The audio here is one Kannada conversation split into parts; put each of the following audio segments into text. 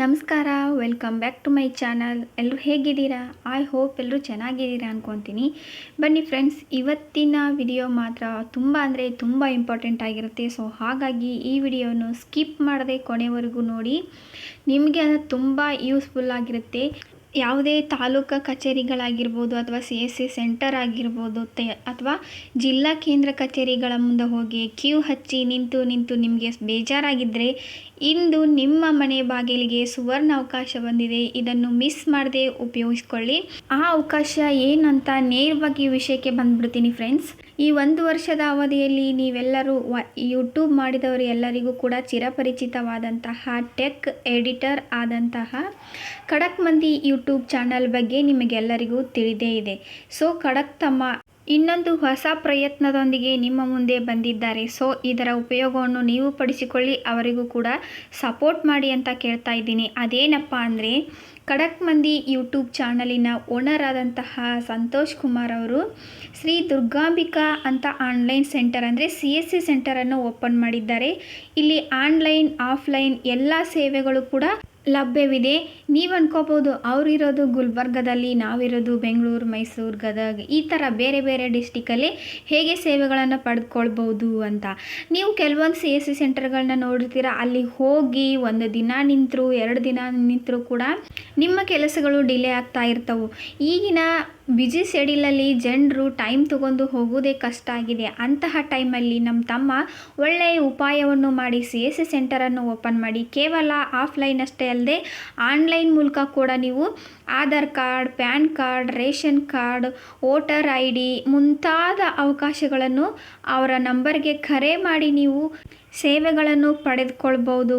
ನಮಸ್ಕಾರ welcome back to my channel ಎಲ್ಲರೂ ಹೇಗಿದ್ದೀರಾ? ಐ ಹೋಪ್ ಎಲ್ಲರೂ ಚೆನ್ನಾಗಿದ್ದೀರಾ ಅಂದ್ಕೊತೀನಿ ಬನ್ನಿ ಫ್ರೆಂಡ್ಸ್ ಇವತ್ತಿನ ವಿಡಿಯೋ ಮಾತ್ರ ತುಂಬ ಅಂದರೆ ತುಂಬ ಇಂಪಾರ್ಟೆಂಟ್ ಆಗಿರುತ್ತೆ. ಸೊ ಹಾಗಾಗಿ ಈ ವಿಡಿಯೋನು ಸ್ಕಿಪ್ ಮಾಡದೆ ಕೊನೆವರೆಗೂ ನೋಡಿ. ನಿಮಗೆ ಅದು ತುಂಬ ಯೂಸ್ಫುಲ್ ಆಗಿರುತ್ತೆ. ಯಾವುದೇ ತಾಲೂಕು ಕಚೇರಿಗಳಾಗಿರ್ಬೋದು ಅಥವಾ ಸಿ ಎಸ್ ಸಿ ಸೆಂಟರ್ ಆಗಿರ್ಬೋದು ತೆ ಅಥವಾ ಜಿಲ್ಲಾ ಕೇಂದ್ರ ಕಚೇರಿಗಳ ಮುಂದೆ ಹೋಗಿ ಕ್ಯೂ ಹಚ್ಚಿ ನಿಂತು ನಿಂತು ನಿಮಗೆ ಬೇಜಾರಾಗಿದ್ದರೆ ಇಂದು ನಿಮ್ಮ ಮನೆ ಬಾಗಿಲಿಗೆ ಸುವರ್ಣ ಅವಕಾಶ ಬಂದಿದೆ. ಇದನ್ನು ಮಿಸ್ ಮಾಡದೆ ಉಪಯೋಗಿಸ್ಕೊಳ್ಳಿ. ಆ ಅವಕಾಶ ಏನಂತ ನೇರವಾಗಿ ವಿಷಯಕ್ಕೆ ಬಂದ್ಬಿಡ್ತೀನಿ ಫ್ರೆಂಡ್ಸ್ ಈ ಒಂದು ವರ್ಷದ ಅವಧಿಯಲ್ಲಿ ನೀವೆಲ್ಲರೂ ವ ಯೂಟ್ಯೂಬ್ ಮಾಡಿದವರು ಎಲ್ಲರಿಗೂ ಕೂಡ ಚಿರಪರಿಚಿತವಾದಂತಹ ಟೆಕ್ ಎಡಿಟರ್ ಆದಂತಹ ಖಡಕ್ ಮಂದಿ ಯೂಟ್ಯೂಬ್ ಚಾನಲ್ ಬಗ್ಗೆ ನಿಮಗೆಲ್ಲರಿಗೂ ತಿಳಿದೇ ಇದೆ. ಸೊ ಖಡಕ್ ತಮ್ಮ ಇನ್ನೊಂದು ಹೊಸ ಪ್ರಯತ್ನದೊಂದಿಗೆ ನಿಮ್ಮ ಮುಂದೆ ಬಂದಿದ್ದಾರೆ. ಸೊ, ಇದರ ಉಪಯೋಗವನ್ನು ನೀವು ಪಡಿಸಿಕೊಳ್ಳಿ, ಅವರಿಗೂ ಕೂಡ ಸಪೋರ್ಟ್ ಮಾಡಿ ಅಂತ ಕೇಳ್ತಾ ಇದ್ದೀನಿ. ಅದೇನಪ್ಪ ಅಂದರೆ, ಖಡಕ್ ಮಂದಿ ಯೂಟ್ಯೂಬ್ ಚಾನಲಿನ ಓನರ್ ಆದಂತಹ ಸಂತೋಷ್ ಕುಮಾರ್ ಅವರು, ಶ್ರೀ ದುರ್ಗಾಂಬಿಕಾ ಅಂತ ಆನ್ಲೈನ್ ಸೆಂಟರ್ ಅಂದರೆ ಸಿ ಎಸ್ ಸಿ ಸೆಂಟರನ್ನು ಓಪನ್ ಮಾಡಿದ್ದಾರೆ. ಇಲ್ಲಿ ಆನ್ಲೈನ್, ಆಫ್ಲೈನ್ ಎಲ್ಲ ಸೇವೆಗಳು ಕೂಡ ಲಭ್ಯವಿದೆ. ನೀವು ಅನ್ಕೋಬೋದು ಅವರಿರೋದು ಗುಲ್ಬರ್ಗದಲ್ಲಿ ನಾವಿರೋದು ಬೆಂಗಳೂರು, ಮೈಸೂರು, ಗದಗ, ಈ ಥರ ಬೇರೆ ಬೇರೆ ಡಿಸ್ಟಿಕಲ್ಲಿ ಹೇಗೆ ಸೇವೆಗಳನ್ನು ಪಡೆದುಕೊಳ್ಬೋದು ಅಂತ. ನೀವು ಕೆಲವೊಂದು ಸಿ ಎಸ್ ಸಿ ಸೆಂಟರ್ಗಳನ್ನ ನೋಡಿರ್ತೀರ ಅಲ್ಲಿ ಹೋಗಿ ಒಂದು ದಿನ ನಿಂತರೂ, ಎರಡು ದಿನ ನಿಂತರೂ ಕೂಡ ನಿಮ್ಮ ಕೆಲಸಗಳು ಡಿಲೇ ಆಗ್ತಾ ಇರ್ತವೆ. ಈಗಿನ ಬ್ಯುಸಿ ಶೆಡ್ಯೂಲಲ್ಲಿ ಜನರು ಟೈಮ್ ತಗೊಂಡು ಹೋಗೋದೇ ಕಷ್ಟ ಆಗಿದೆ. ಅಂತಹ ಟೈಮಲ್ಲಿ ನಮ್ಮ ತಮ್ಮ ಒಳ್ಳೆಯ ಉಪಾಯವನ್ನು ಮಾಡಿ ಸಿ ಎಸ್ ಸಿ ಸೆಂಟರನ್ನು ಓಪನ್ ಮಾಡಿ. ಕೇವಲ ಆಫ್ಲೈನ್ ಅಷ್ಟೇ ಅಲ್ಲದೆ ಆನ್ಲೈನ್ ಮೂಲಕ ಕೂಡ ನೀವು Aadhaar card, PAN card, ration card, voter I D ಮುಂತಾದ ಅವಕಾಶಗಳನ್ನು ಅವರ ನಂಬರ್ಗೆ ಕರೆ ಮಾಡಿ ನೀವು ಸೇವೆಗಳನ್ನು ಪಡೆದುಕೊಳ್ಬೋದು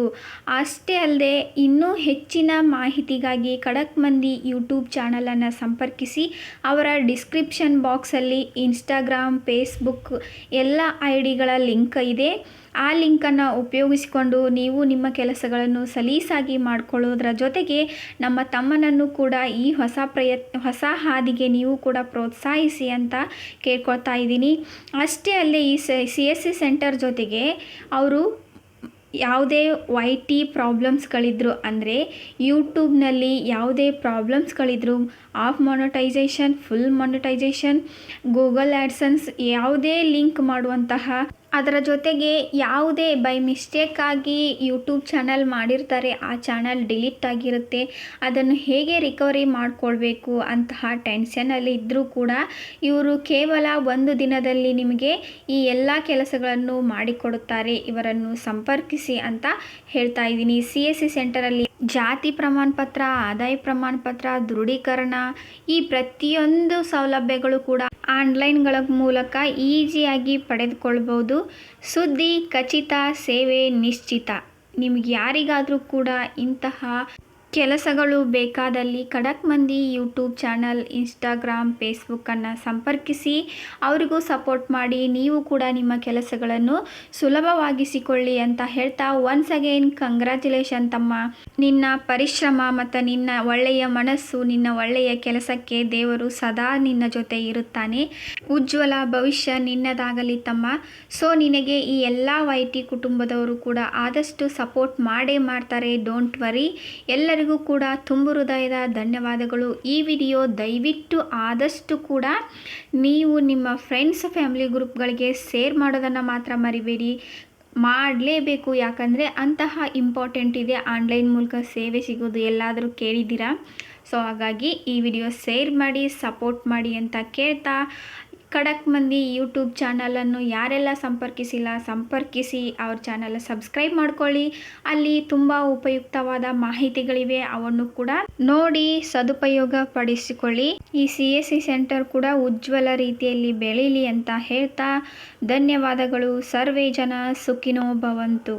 ಅಷ್ಟೇ ಅಲ್ಲದೆ ಇನ್ನೂ ಹೆಚ್ಚಿನ ಮಾಹಿತಿಗಾಗಿ ಖಡಕ್ ಮಂದಿ ಯೂಟ್ಯೂಬ್ ಚಾನಲನ್ನು ಸಂಪರ್ಕಿಸಿ ಅವರ ಡಿಸ್ಕ್ರಿಪ್ಷನ್ ಬಾಕ್ಸಲ್ಲಿ ಇನ್ಸ್ಟಾಗ್ರಾಮ್, ಫೇಸ್ಬುಕ್ ಎಲ್ಲ ಐ ಡಿಗಳ ಲಿಂಕ್ ಇದೆ. ಆ ಲಿಂಕನ್ನು ಉಪಯೋಗಿಸಿಕೊಂಡು ನೀವು ನಿಮ್ಮ ಕೆಲಸಗಳನ್ನು ಸಲೀಸಾಗಿ ಮಾಡಿಕೊಳ್ಳೋದ್ರ ಜೊತೆಗೆ ನಮ್ಮ ತಮ್ಮನನ್ನು ಕೂಡ ಈ ಹೊಸ ಪ್ರಯತ್ನ ಹೊಸ ಹಾದಿಗೆ ನೀವು ಕೂಡ ಪ್ರೋತ್ಸಾಹಿಸಿ ಅಂತ ಕೇಳ್ಕೊಳ್ತಾ ಇದ್ದೀನಿ. ಅಷ್ಟೇ ಅಲ್ಲೇ ಈ ಸಿ ಎಸ್ ಸಿ ಸೆಂಟರ್ ಜೊತೆಗೆ ಅವರು ಯಾವುದೇ ವೈ ಟಿ ಪ್ರಾಬ್ಲಮ್ಸ್ಗಳಿದ್ರು ಅಂದರೆ ಯೂಟ್ಯೂಬ್ನಲ್ಲಿ ಯಾವುದೇ ಪ್ರಾಬ್ಲಮ್ಸ್ಗಳಿದ್ರು, off monetization, full monetization, Google AdSense ಯಾವುದೇ ಲಿಂಕ್ ಮಾಡುವಂತಹ ಅದರ ಜೊತೆಗೆ ಯಾವುದೇ ಬೈ ಮಿಸ್ಟೇಕಾಗಿ ಯೂಟ್ಯೂಬ್ ಚಾನಲ್ ಮಾಡಿರ್ತಾರೆ, ಆ ಚಾನಲ್ ಡಿಲೀಟ್ ಆಗಿರುತ್ತೆ. ಅದನ್ನು ಹೇಗೆ ರಿಕವರಿ ಮಾಡಿಕೊಳ್ಬೇಕು ಅಂತಹ ಟೆನ್ಷನಲ್ಲಿ ಇದ್ದರೂ ಕೂಡ ಇವರು ಕೇವಲ ಒಂದು ದಿನದಲ್ಲಿ ನಿಮಗೆ ಈ ಎಲ್ಲ ಕೆಲಸಗಳನ್ನು ಮಾಡಿಕೊಡುತ್ತಾರೆ. ಇವರನ್ನು ಸಂಪರ್ಕಿಸಿ ಅಂತ ಹೇಳ್ತಾ ಇದ್ದೀನಿ. ಸಿ ಎಸ್ ಸಿ ಸೆಂಟರಲ್ಲಿ ಜಾತಿ ಪ್ರಮಾಣ ಪತ್ರ ಆದಾಯ ಪ್ರಮಾಣ ಪತ್ರ ದೃಢೀಕರಣ ಈ ಪ್ರತಿಯೊಂದು ಸೌಲಭ್ಯಗಳು ಕೂಡ ಆನ್ಲೈನ್ಗಳ ಮೂಲಕ ಈಜಿಯಾಗಿ ಪಡೆದುಕೊಳ್ಬೋದು ಸುದ್ದಿ ಖಚಿತ ಸೇವೆ ನಿಶ್ಚಿತ. ನಿಮ್ಗೆ ಯಾರಿಗಾದರೂ ಕೂಡ ಇಂತಹ ಕೆಲಸಗಳು ಬೇಕಾದಲ್ಲಿ ಖಡಕ್ ಮಂದಿ ಯೂಟ್ಯೂಬ್ ಚಾನಲ್, ಇನ್ಸ್ಟಾಗ್ರಾಮ್ ಫೇಸ್ಬುಕ್ಕನ್ನು ಸಂಪರ್ಕಿಸಿ. ಅವರಿಗೂ ಸಪೋರ್ಟ್ ಮಾಡಿ, ನೀವು ಕೂಡ ನಿಮ್ಮ ಕೆಲಸಗಳನ್ನು ಸುಲಭವಾಗಿಸಿಕೊಳ್ಳಿ ಅಂತ ಹೇಳ್ತಾ ಒನ್ಸ್ ಅಗೇನ್ ಕಂಗ್ರ್ಯಾಚುಲೇಷನ್ ತಮ್ಮ. ನಿನ್ನ ಪರಿಶ್ರಮ ಮತ್ತು ನಿನ್ನ ಒಳ್ಳೆಯ ಮನಸ್ಸು, ನಿನ್ನ ಒಳ್ಳೆಯ ಕೆಲಸಕ್ಕೆ ದೇವರು ಸದಾ ನಿನ್ನ ಜೊತೆ ಇರುತ್ತಾನೆ. ಉಜ್ವಲ ಭವಿಷ್ಯ ನಿನ್ನದಾಗಲಿ ತಮ್ಮ. ಸೊ ನಿನಗೆ ಈ ಎಲ್ಲ ವೈ ಟಿ ಕುಟುಂಬದವರು ಕೂಡ ಆದಷ್ಟು ಸಪೋರ್ಟ್ ಮಾಡೇ ಮಾಡ್ತಾರೆ. ಡೋಂಟ್ ವರಿ ಎಲ್ಲರಿಗೂ ಕೂಡ ತುಂಬು ಹೃದಯದ ಧನ್ಯವಾದಗಳು. ಈ ವಿಡಿಯೋ ದಯವಿಟ್ಟು ಆದಷ್ಟು ಕೂಡ ನೀವು ನಿಮ್ಮ ಫ್ರೆಂಡ್ಸ್ ಫ್ಯಾಮಿಲಿ ಗ್ರೂಪ್ಗಳಿಗೆ ಶೇರ್ ಮಾಡೋದನ್ನು ಮಾತ್ರ ಮರಿಬೇಡಿ. ಮಾಡಲೇಬೇಕು ಯಾಕಂದರೆ ಅಂತಹ ಇಂಪಾರ್ಟೆಂಟ್ ಇದೆ. ಆನ್ಲೈನ್ ಮೂಲಕ ಸೇವೆ ಸಿಗೋದು ಎಲ್ಲಾದರೂ ಕೇಳಿದ್ದೀರಾ? ಸೊ ಹಾಗಾಗಿ ಈ ವಿಡಿಯೋ ಶೇರ್ ಮಾಡಿ ಸಪೋರ್ಟ್ ಮಾಡಿ ಅಂತ ಕೇಳ್ತಾ ಖಡಕ್ ಮಂದಿ ಯೂಟ್ಯೂಬ್ ಚಾನಲನ್ನು ಯಾರೆಲ್ಲ ಸಂಪರ್ಕಿಸಿಲ್ಲ, ಸಂಪರ್ಕಿಸಿ ಅವ್ರ ಚಾನಲ್ ಸಬ್ಸ್ಕ್ರೈಬ್ ಮಾಡ್ಕೊಳ್ಳಿ. ಅಲ್ಲಿ ತುಂಬ ಉಪಯುಕ್ತವಾದ ಮಾಹಿತಿಗಳಿವೆ. ಅವನ್ನು ಕೂಡ ನೋಡಿ ಸದುಪಯೋಗ ಪಡಿಸಿಕೊಳ್ಳಿ ಈ ಸಿ ಎಸ್ ಸಿ ಸೆಂಟರ್ ಕೂಡ ಉಜ್ವಲ ರೀತಿಯಲ್ಲಿ ಬೆಳೀಲಿ ಅಂತ ಹೇಳ್ತಾ ಧನ್ಯವಾದಗಳು. ಸರ್ವೇ ಜನ ಸುಖಿನೋ ಭವಂತು.